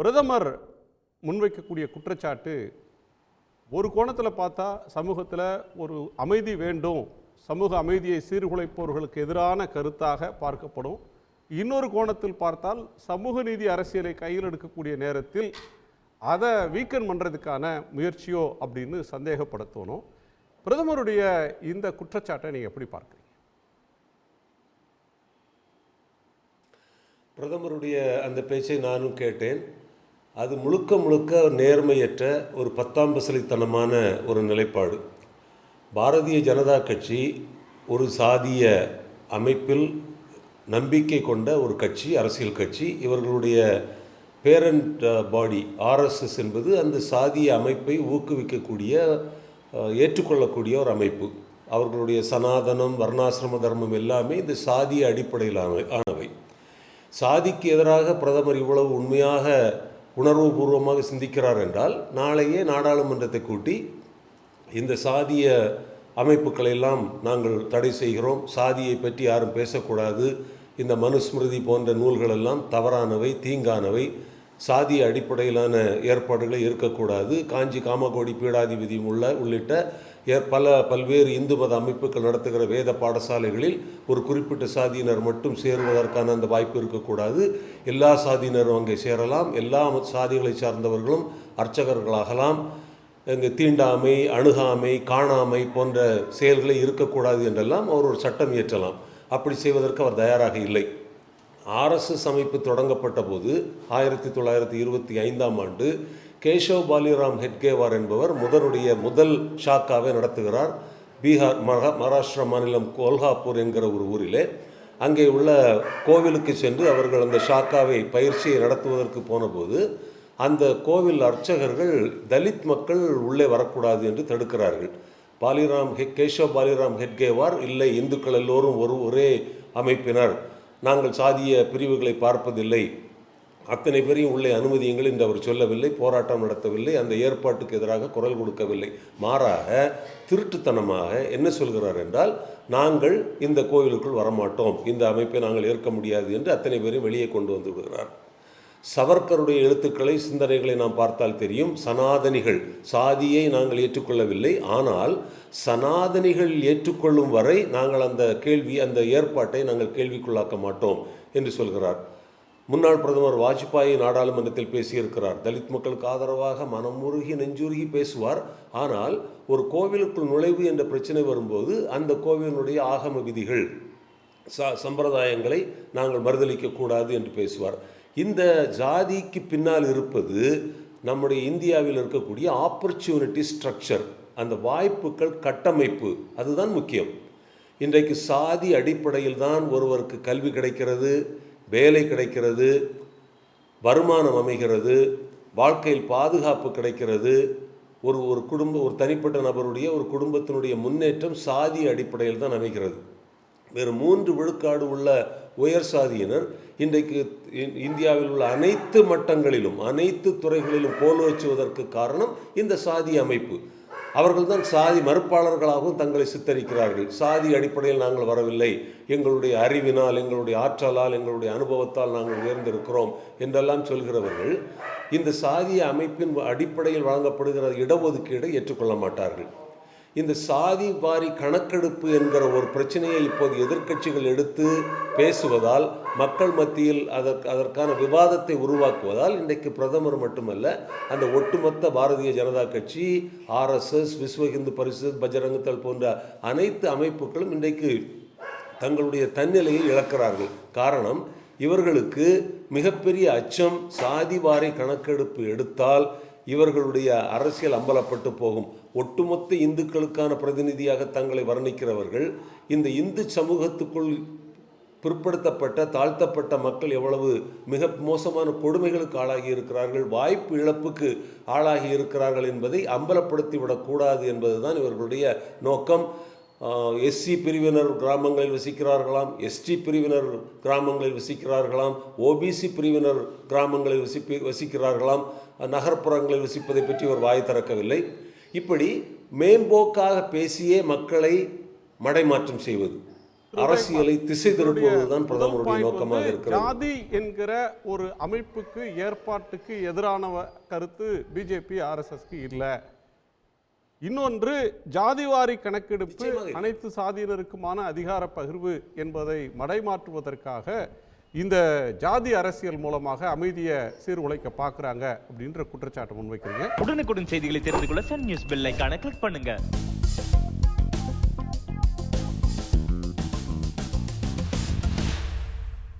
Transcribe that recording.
பிரதமர் முன்வைக்கக்கூடிய குற்றச்சாட்டு ஒரு கோணத்தில் பார்த்தா சமூகத்தில் ஒரு அமைதி வேண்டும். சமூக அமைதியை சீர்குலைப்பவர்களுக்கு எதிரான கருத்தாக பார்க்கப்படும். இன்னொரு கோணத்தில் பார்த்தால் சமூக நீதி அரசியலை கையில் எடுக்கக்கூடிய நேரத்தில் அதை வீக்கன் பண்ணுறதுக்கான முயற்சியோ அப்படின்னு சந்தேகப்படுத்தணும். பிரதமருடைய இந்த குற்றச்சாட்டை நீங்கள் எப்படி பார்க்குறீங்க? பிரதமருடைய அந்த பேச்சை நானும் கேட்டேன். அது முழுக்க முழுக்க நேர்மையற்ற ஒரு பத்தாம் பசலித்தனமான ஒரு நிலைப்பாடு. பாரதிய ஜனதா கட்சி ஒரு சாதிய அமைப்பில் நம்பிக்கை கொண்ட ஒரு கட்சி அரசியல் கட்சி. இவர்களுடைய பேரண்ட் பாடி ஆர்எஸ்எஸ் என்பது அந்த சாதிய அமைப்பை ஊக்குவிக்கக்கூடிய ஏற்றுக்கொள்ளக்கூடிய ஒரு அமைப்பு. அவர்களுடைய சனாதனம் வர்ணாசிரம தர்மம் எல்லாமே இந்த சாதிய அடிப்படையிலான ஆனவை. சாதிக்கு எதிராக பிரதமர் இவ்வளவு உண்மையாக உணர்வுபூர்வமாக சிந்திக்கிறார் என்றால் நாளையே நாடாளுமன்றத்தை கூட்டி இந்த சாதிய அமைப்புகளை எல்லாம் நாங்கள் தடை செய்கிறோம். சாதியை பற்றி யாரும் பேசக்கூடாது. இந்த மனுஸ்மிருதி போன்ற நூல்களெல்லாம் தவறானவை தீங்கானவை. சாதிய அடிப்படையிலான ஏற்பாடுகளை இருக்கக்கூடாது. காஞ்சி காமகோடி பீடாதிபதி உள்ள உள்ளிட்ட பல பல்வேறு இந்து மத அமைப்புகள் நடத்துகிற வேத பாடசாலைகளில் ஒரு குறிப்பிட்ட சாதியினர் மட்டும் சேருவதற்கான அந்த வாய்ப்பு இருக்கக்கூடாது. எல்லா சாதியினரும் அங்கே சேரலாம். எல்லா சாதிகளை சார்ந்தவர்களும் அர்ச்சகர்களாகலாம். இங்கே தீண்டாமை அணுகாமை காணாமை போன்ற செயல்களை இருக்கக்கூடாது என்றெல்லாம் அவர் ஒரு சட்டம் இயற்றலாம். அப்படி செய்வதற்கு அவர் தயாராக இல்லை. ஆர்எஸ்எஸ் அமைப்பு தொடங்கப்பட்ட போது ஆயிரத்தி தொள்ளாயிரத்தி இருபத்தி ஐந்தாம் ஆண்டு கேஷவ் பாலிராம் ஹெட்கேவார் என்பவர் முதனுடைய முதல் ஷாக்காவை நடத்துகிறார். பீகார் மகா மகாராஷ்டிரா மாநிலம் கோல்ஹாப்பூர் என்கிற ஒரு ஊரிலே. அங்கே உள்ள கோவிலுக்கு சென்று அவர்கள் அந்த ஷாக்காவை பயிற்சியை நடத்துவதற்கு போனபோது அந்த கோவில் அர்ச்சகர்கள் தலித் மக்கள் உள்ளே வரக்கூடாது என்று தடுக்கிறார்கள். பாலிராம் ஹெ கேஷவ் பாலிராம் ஹெட்கேவார் இல்லை இந்துக்கள் எல்லோரும் ஒரு ஒரே அமைப்பினர். நாங்கள் சாதிய பிரிவுகளை பார்ப்பதில்லை. அத்தனை பேரையும் உள்ளே அனுமதியுங்கள் என்று அவர் சொல்லவில்லை போராட்டம் நடத்தவில்லை அந்த ஏற்பாட்டுக்கு எதிராக குரல் கொடுக்கவில்லை. மாறாக திருட்டுத்தனமாக என்ன சொல்கிறார் என்றால் நாங்கள் இந்த கோவிலுக்குள் வரமாட்டோம். இந்த அமைப்பை நாங்கள் ஏற்க முடியாது என்று அத்தனை பேரையும் வெளியே கொண்டு வந்து விடுகிறார். சவர்க்கருடைய எழுத்துக்களை சிந்தனைகளை நாம் பார்த்தால் தெரியும். சனாதனிகள் சாதியை நாங்கள் ஏற்றுக்கொள்ளவில்லை. ஆனால் சனாதனிகள் ஏற்றுக்கொள்ளும் வரை நாங்கள் அந்த கேள்வி அந்த ஏற்பாட்டை நாங்கள் கேள்விக்குள்ளாக்க மாட்டோம் என்று சொல்கிறார். முன்னாள் பிரதமர் வாஜ்பாய் நாடாளுமன்றத்தில் பேசியிருக்கிறார். தலித் மக்களுக்கு ஆதரவாக மனமுருகி நெஞ்சுருகி பேசுவார். ஆனால் ஒரு கோவிலுக்குள் நுழைவு என்ற பிரச்சனை வரும்போது அந்த கோவிலினுடைய ஆகம விதிகள் ச சம்பிரதாயங்களை நாங்கள் மறுதளிக்கக்கூடாது என்று பேசுவார். இந்த ஜாதிக்கு பின்னால் இருப்பது நம்முடைய இந்தியாவில் இருக்கக்கூடிய ஆப்பர்ச்சுனிட்டி ஸ்ட்ரக்சர் அந்த வாய்ப்புகள் கட்டமைப்பு அதுதான் முக்கியம். இன்றைக்கு சாதி அடிப்படையில் தான் ஒருவருக்கு கல்வி கிடைக்கிறது. வேலை கிடைக்கிறது வருமானம் அமைகிறது வாழ்க்கையில் பாதுகாப்பு கிடைக்கிறது. ஒரு ஒரு குடும்ப ஒரு தனிப்பட்ட நபருடைய ஒரு குடும்பத்தினுடைய முன்னேற்றம் சாதி அடிப்படையில் தான் அமைகிறது. வேறு மூன்று விழுக்காடு உள்ள உயர் சாதியினர் இன்றைக்கு இந்தியாவில் உள்ள அனைத்து மட்டங்களிலும் அனைத்து துறைகளிலும் கோலோச்சுவதற்கு காரணம் இந்த சாதி அமைப்பு. அவர்கள் தான் சாதி மறுப்பாளர்களாகவும் தங்களை சித்தரிக்கிறார்கள். சாதி அடிப்படையில் நாங்கள் வரவில்லை. எங்களுடைய அறிவினால் எங்களுடைய ஆற்றலால் எங்களுடைய அனுபவத்தால் நாங்கள் உயர்ந்திருக்கிறோம் என்றெல்லாம் சொல்கிறவர்கள் இந்த சாதிய அமைப்பின் அடிப்படையில் வழங்கப்படுகிற இடஒதுக்கீடை ஏற்றுக்கொள்ள மாட்டார்கள். இந்த சாதி வாரி கணக்கெடுப்பு என்கிற ஒரு பிரச்சனையை இப்போது எதிர்க்கட்சிகள் எடுத்து பேசுவதால் மக்கள் மத்தியில் அதற்கு அதற்கான விவாதத்தை உருவாக்குவதால் இன்றைக்கு பிரதமர் மட்டுமல்ல அந்த ஒட்டுமொத்த பாரதிய ஜனதா கட்சி ஆர்எஸ்எஸ் விஸ்வ இந்து பரிஷத் பஜரங்கத்தல் போன்ற அனைத்து அமைப்புகளும் இன்றைக்கு தங்களுடைய தன்னிலையை இழக்கிறார்கள். காரணம் இவர்களுக்கு மிகப்பெரிய அச்சம் சாதிவாரி கணக்கெடுப்பு எடுத்தால் இவர்களுடைய அரசியல் அம்பலப்பட்டு போகும். ஒட்டுமொத்த இந்துக்களுக்கான பிரதிநிதியாக தங்களை வர்ணிக்கிறவர்கள் இந்த இந்து சமூகத்துக்குள் பிற்படுத்தப்பட்ட தாழ்த்தப்பட்ட மக்கள் எவ்வளவு மிக மோசமான கொடுமைகளுக்கு ஆளாகி இருக்கிறார்கள் வாய்ப்பு இழப்புக்கு ஆளாகி இருக்கிறார்கள் என்பதை அம்பலப்படுத்தி விடக்கூடாது என்பதுதான் இவர்களுடைய நோக்கம். எஸ்சி பிரிவினர் கிராமங்களில் வசிக்கிறார்களாம் எஸ்டி பிரிவினர் கிராமங்களில் வசிக்கிறார்களாம் ஓபிசி பிரிவினர் கிராமங்களில் வசிப்பி வசிக்கிறார்களாம் நகர்ப்புறங்களில் வசிப்பதை பற்றி ஒரு வாய் திறக்கவில்லை. இப்படி மேம்போக்காக பேசியே மக்களை மடைமாற்றம் செய்வது. அரசியலை திசை திருப்புவதுதான் பிரதமருடைய நோக்கமாக இருக்கிறது. ஜாதி என்கிற ஒரு அமைப்புக்கு ஏற்பாட்டுக்கு எதிரான கருத்து பிஜேபி ஆர்எஸ்எஸ்க்கு இல்லை. இன்னொன்று ஜாதிவாரி கணக்கெடுப்பு. அனைத்து சாதியினருக்குமான அதிகார பகிர்வு என்பதை மடைமாற்றுவதற்காக இந்த ஜாதி அரசியல் மூலமாக அமைதியை சீர்குலைக்க பார்க்குறாங்க அப்படின்ற குற்றச்சாட்டு முன்வைக்கிறீங்க. உடனுக்குடன் செய்திகளை தெரிந்து கொள்ள சன் நியூஸ் பெல் ஐகானை கிளிக் பண்ணுங்க.